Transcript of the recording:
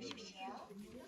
넣으십시오.